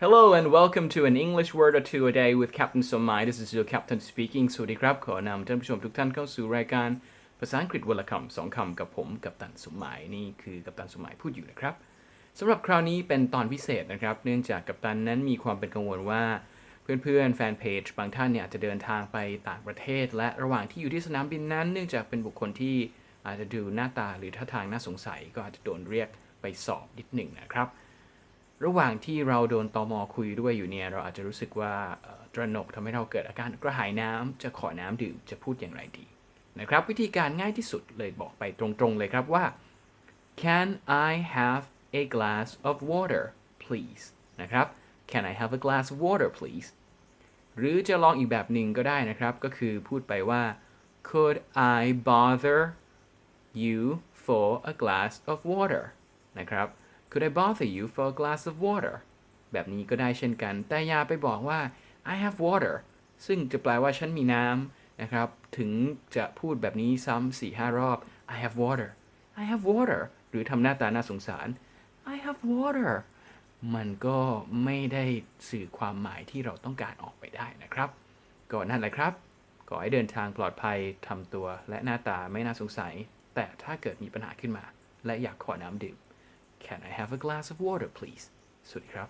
Hello and welcome to an English word or two a day with Captain Somai. This is your captain speaking. สวัสดีครับ ขอนำท่านผู้ชมทุกท่านเข้าสู่รายการภาษาอังกฤษวละคำสองคำกับผมกัปตันสมหมายนี่คือกัปตันสมหมายพูดอยู่นะครับสำหรับคราวนี้เป็นตอนพิเศษนะครับ เนื่องจากกัปตันนั้นมีความเป็นกังวลว่า เพื่อนๆแฟนเพจบางท่านเนี่ยอาจจะเดินทางไปต่างประเทศ และระหว่างที่อยู่ที่สนามบินนั้น เนื่องจากเป็นบุคคลที่อาจจะดูหน้าตาหรือท่าทางน่าสงสัย ก็อาจจะโดนเรียกไปสอบนิดหนึ่งนะครับ ระหว่างที่เราโดนตอมอคุยด้วยอยู่เนี่ยเราอาจจะรู้สึกว่าตระหนกทำให้เราเกิดอาการกระหายน้ำจะขอน้ำดื่มจะพูดอย่างไรดีนะครับ วิธีการง่ายที่สุดเลยบอกไปตรงๆเลยครับว่า Can I have a glass of water please นะครับ Can I have a glass of water please หรือจะลองอีกแบบหนึ่งก็ได้นะครับ ก็คือพูดไปว่า Could I bother you for a glass of water นะครับ Could I bother you for a glass of water แบบนี้ก็ได้เช่นกัน แต่อย่าไปบอกว่า I have water ซึ่งจะแปลว่าฉันมีน้ำนะครับ ถึงจะพูดแบบนี้ซ้ำสี่ห้ารอบ I have water I have water หรือทำหน้าตาน่าสงสาร I have water มันก็ไม่ได้สื่อความหมายที่เราต้องการออกไปได้นะครับ ก็นั่นแหละครับขอให้เดินทางปลอดภัยทำตัวและหน้าตาไม่น่าสงสัย แต่ถ้าเกิดมีปัญหาขึ้นมา และอยากขอน้ำดื่ม Can I have a glass of water please สวัสดีครับ